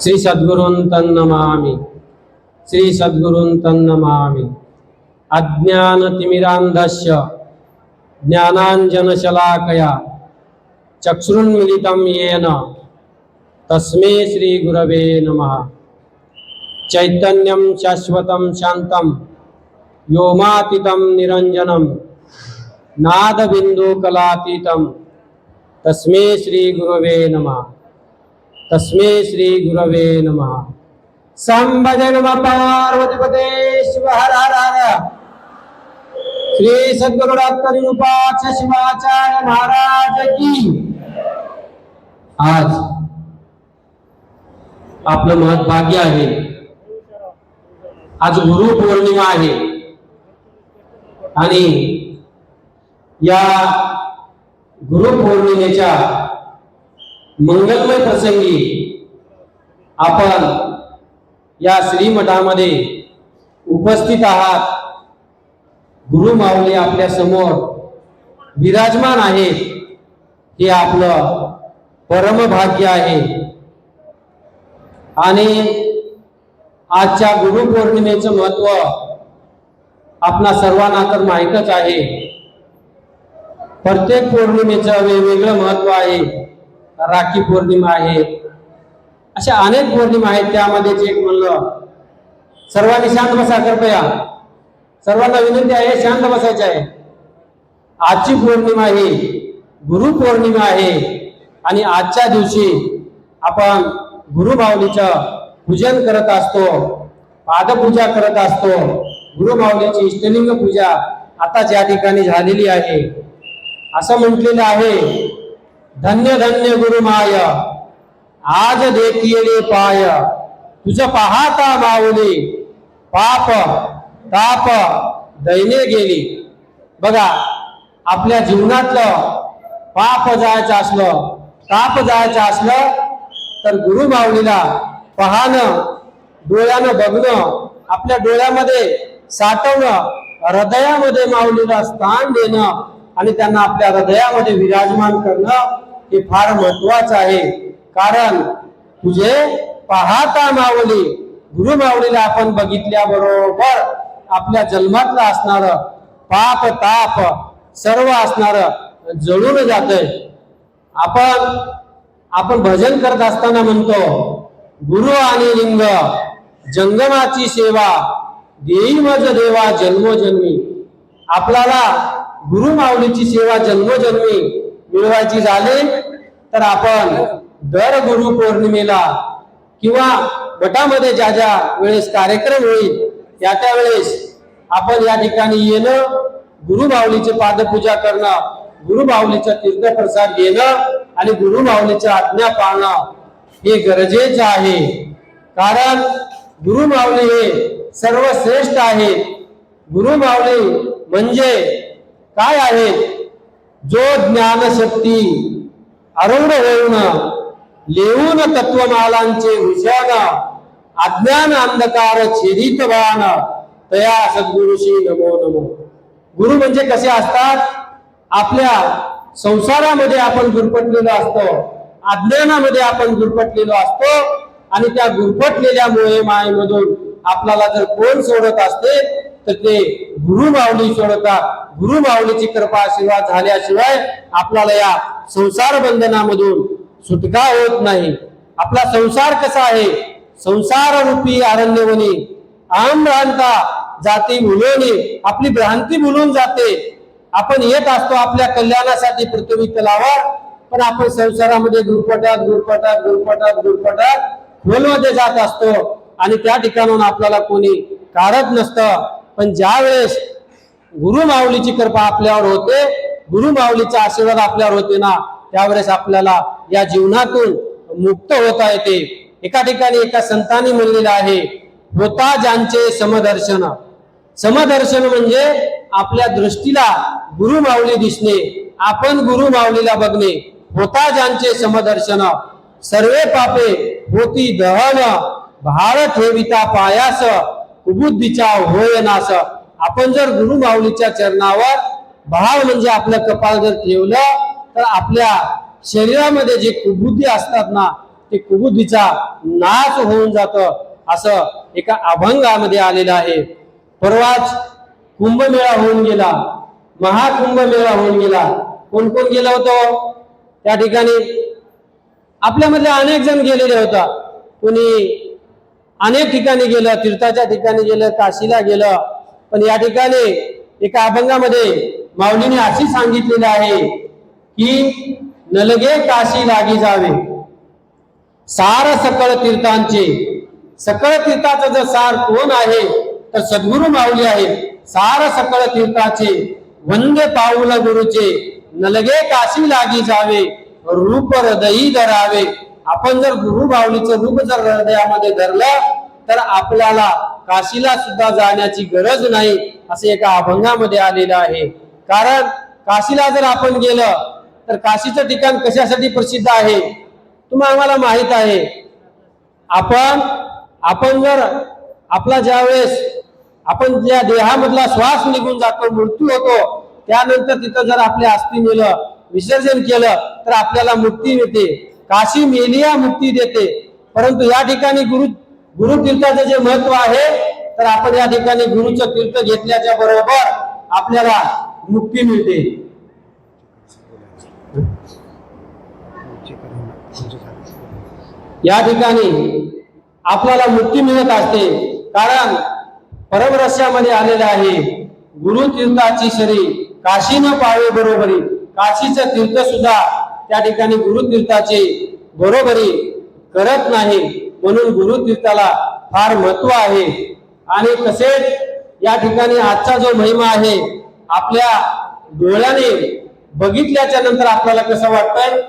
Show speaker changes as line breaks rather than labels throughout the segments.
శ్రీ సద్గురున్ తన్నమామి శ్రీ సద్గురున్ తన్నమామి అజ్ఞానతిమిరాంధస్య జ్ఞానాంజనశలాకయా చక్షురున్మిళితం ఏన తస్మే శ్రీ గురవే నమ చైతన్యం శాశ్వతం శాంతం వ్యోమాతీతం నిరంజనం నాదబిందుకలాతీతం తస్మే శ్రీ గురవే నమ तस्मै नम। नमः नम पार्वतीपते शिव हर हर हर। श्री सद्गुरु डॉक्टर शिवाचार्य महाराज की। आज आपलं महत् भाग्य आहे. आज गुरु पौर्णिमा आहे. आणि या गुरु पौर्णिमेच्या मंगलमय प्रसंगी आपण या श्रीमठामध्ये उपस्थित आहात. गुरु माऊली आपल्यासमोर विराजमान आहेत. हे आपलं परमभाग्य आहे. आणि आजच्या गुरुपौर्णिमेचं महत्त्व आपणा सर्वांना तर माहीतच आहे. प्रत्येक पौर्णिमेचं वेगवेगळं महत्त्व आहे. राखी पौर्णिमा आहे. अशा अनेक पौर्णिमा आहेत. त्यामध्येच एक म्हणलं सर्वांनी शांत बसा कृपया. सर्वांना विनंती आहे शांत बसायचे आहे. आजची पौर्णिमा आहे गुरु पौर्णिमा आहे. आणि आजच्या दिवशी आपण गुरुभावलीचं पूजन करत असतो पादपूजा करत असतो. गुरुभावलीची इष्टलिंग पूजा आताच या ठिकाणी झालेली आहे. असं म्हटलेलं आहे धन्य धन्य गुरुमाय आज देखिले पाय। तुझ पाहता माऊली पाप ताप दैने गेली। बघा आपल्या जीवनातलं पाप जायचं असलं ताप जायचं असलं तर गुरु माऊलीला पाहणं डोळ्यानं बघणं आपल्या डोळ्यामध्ये साठवणं हृदयामध्ये माऊलीला स्थान देणं आणि त्यांना आपल्या हृदयामध्ये विराजमान करणं हे फार महत्वाचं आहे. कारण तुझे पाहता मावली गुरु माऊलीला आपण बघितल्याबरोबर आपल्या जन्मातलं असणार पाप ताप सर्व असणार जळून जात आपण आपण भजन करत असताना म्हणतो गुरु आणि लिंग जंगमाची सेवा देई मज देवा जन्मोजन्मी. आपल्याला गुरु माऊलीची सेवा जन्मोजन्मी मिळवायची झाली तर आपण दर गुरु पौर्णिमेला किंवा गटामध्ये ज्या ज्या वेळेस कार्यक्रम होईल त्या त्या वेळेस आपण या ठिकाणी येणं गुरु माऊलीची पादपूजा करणं गुरु माऊलीचा तीर्थप्रसाद घेणं आणि गुरु माऊलीच्या आज्ञा पाळणं हे गरजेचं आहे. कारण गुरु माऊली हे सर्वश्रेष्ठ आहे गुरु माऊली म्हणजे काय आहे? जो ज्ञानशक्ती अरुण होऊन लिहून तत्वमालांचे विषयान अज्ञान अंधकार छेदित बाण तया सद्गुरुशी नमो नमो. गुरु म्हणजे कसे असतात? आपल्या संसारामध्ये आपण गुरपटलेलो असतो अज्ञानामध्ये आपण गुरपटलेलो असतो आणि त्या गुरपटलेल्या मोहे मायेमधून आपल्याला जर कोण सोडत असते तर ते गुरु माऊली सोडता गुरु माऊलीची कृपा आशीर्वाद झाल्याशिवाय आपल्याला या संसार बंधनामधून सुटका होत नाही. आपला संसार कसा आहे? संसार रूपी आरण्यवनी आम भ्रांता जाती भुलवणी आपली भ्रांती भुलून जाते. आपण येत असतो आपल्या कल्याणासाठी पृथ्वी तलावर पण आपण संसारामध्ये गुरपटात गुरपटात गुरपटात गुरपटात खोलमध्ये जात असतो. आणि त्या ठिकाणून आपल्याला कोणी काढत नसतं. पण ज्या वेळेस गुरु माऊलीची कृपा आपल्यावर होते गुरु माऊलीचा आशीर्वाद आपल्यावर होते ना त्यावेळेस आपल्याला या जीवनातून मुक्त होता येते. एका ठिकाणी एका संतांनी म्हणलेलं आहे होता ज्यांचे समदर्शन. समदर्शन म्हणजे आपल्या दृष्टीला गुरु माऊली दिसणे आपण गुरु माऊलीला बघणे. होता ज्यांचे समदर्शन. सर्वे पापे होती दहन. भारत ठेविता पायास. कुबुद्धीचा होय नास आपण जर गुरु माऊलीच्या चरणावर भाव म्हणजे आपलं कपाळ जर ठेवलं तर आपल्या शरीरामध्ये जे कुबुद्धी असतात ना ते कुबुद्धीचा नाच होऊन जातं असं एका अभंगामध्ये आलेलं आहे. परवाच कुंभमेळा होऊन गेला महाकुंभमेळा होऊन गेला. कोण कोण गेला होतो? त्या ठिकाणी आपल्यामधले अनेक जण गेलेले होता. कोणी अनेक ठिकाणी गेलं तीर्थाच्या ठिकाणी गेलं काशीला गेलं. पण या ठिकाणी एका अभंगामध्ये माऊलीने अशी सांगितलेलं आहे की नलगे काशी लागी जावे. सार सकळ तीर्थांचे. सकळ तीर्थाचं जर सार कोण आहे तर सद्गुरु माऊली आहे सार सकळ तीर्थाचे. वंदे पाऊल गुरुचे. नलगे काशी लागी जावे. रूप हृदयी धरावे. आपण जर गुरु माऊलीचं रूप जर हृदयामध्ये धरलं तर आपल्याला काशीला सुद्धा जाण्याची गरज नाही असे एका अभंगामध्ये आलेलं आहे. कारण काशीला जर आपण गेलं तर काशीचं ठिकाण कशासाठी प्रसिद्ध आहे? तुम्हाला आम्हाला माहीत आहे. आपण आपण जर आपला ज्यावेळेस आपण ज्या देहामधला श्वास निघून जातो मृत्यू होतो त्यानंतर तिथं जर आपल्या अस्थि नेलं विसर्जन केलं तर आपल्याला मुक्ती मिळते. काशी मेलिया मुक्ती देते. परंतु या ठिकाणी गुरु गुरु तीर्थाचं जे महत्त्व आहे तर आपण या ठिकाणी गुरुचं तीर्थ घेतल्याच्या बरोबर आपल्याला मुक्ती मिळते. या ठिकाणी आपल्याला मुक्ती मिळत असते. कारण परमरस्यामध्ये आलेले आहे. गुरु तीर्थाची शरी काशी न पावे बरोबरी. काशीचं तीर्थ सुद्धा त्या ठिकाणी गुरुतीर्थाची बरोबरी करत नाही. म्हणून गुरु तीर्थाला फार महत्त्व आहे. आणि तसेच या ठिकाणी आजचा जो महिमा आहे आपल्या डोळ्याने बघितल्याच्या नंतर आपल्याला कसं वाटतंय?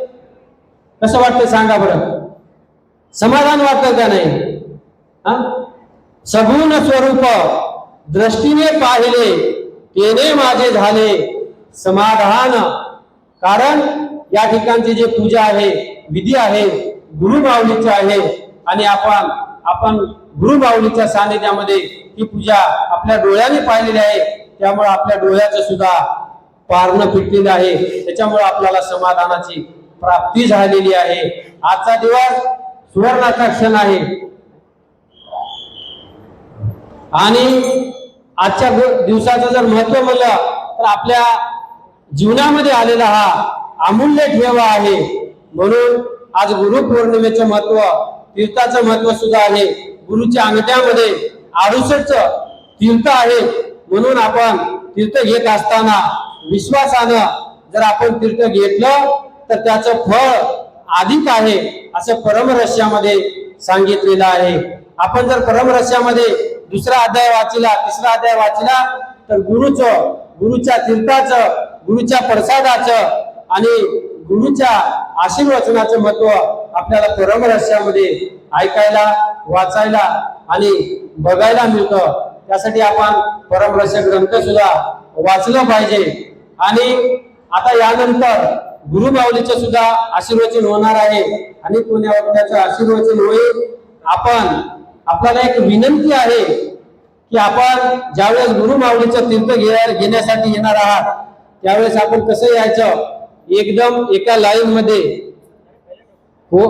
कसं वाटतं सांगा बरं? समाधान वाटतं का नाही? हा? सगुण स्वरूप दृष्टीने पाहिले तेने माझे झाले समाधान. कारण या ठिकाणची जे पूजा आहे विधी आहे गुरु माऊलीची आहे आणि आपण आपण गुरु माऊलीच्या सानिध्यामध्ये ही पूजा आपल्या डोळ्याने पाहिलेली आहे त्यामुळे आपल्या डोळ्याचं सुद्धा पारणं फिटलेलं आहे. त्याच्यामुळे आपल्याला समाधानाची प्राप्ती झालेली आहे. आजचा दिवस सुवर्णाचा क्षण आहे. आणि आजच्या दिवसाचं जर महत्त्व म्हणलं तर आपल्या जीवनामध्ये आलेला हा अमूल्य ठेवा आहे. म्हणून आज गुरु पौर्णिमेचं महत्त्व तीर्थाचं महत्त्व सुद्धा आहे. गुरुच्या अंगठ्यामध्ये आडुसठ तीर्थ आहे. म्हणून आपण तीर्थ घेत असताना विश्वासानं जर आपण तीर्थ घेतलं तर त्याचं फळ अधिक आहे असं परमरस्यामध्ये सांगितलेलं आहे. आपण जर परमरस्यामध्ये दुसरा अध्याय वाचिला तिसरा अध्याय वाचिला तर गुरुचं गुरुच्या तीर्थाचं गुरुच्या प्रसादाचं आणि गुरुच्या आशीर्वचनाचं महत्त्व आपल्याला परमरस्यामध्ये ऐकायला वाचायला आणि बघायला मिळतं. त्यासाठी आपण परमरस्य ग्रंथ सुद्धा वाचलं पाहिजे. आणि आता यानंतर गुरु माऊलीचं सुद्धा आशीर्वचन होणार आहे. आणि पुण्यावर त्याचं आशीर्वचन होईल. आपण आपल्याला एक विनंती आहे की आपण ज्यावेळेस गुरुमावलीचं तीर्थ घे- घेण्यासाठी येणार आहात त्यावेळेस आपण कसं यायचं? एकदम एका लाईन मध्ये हो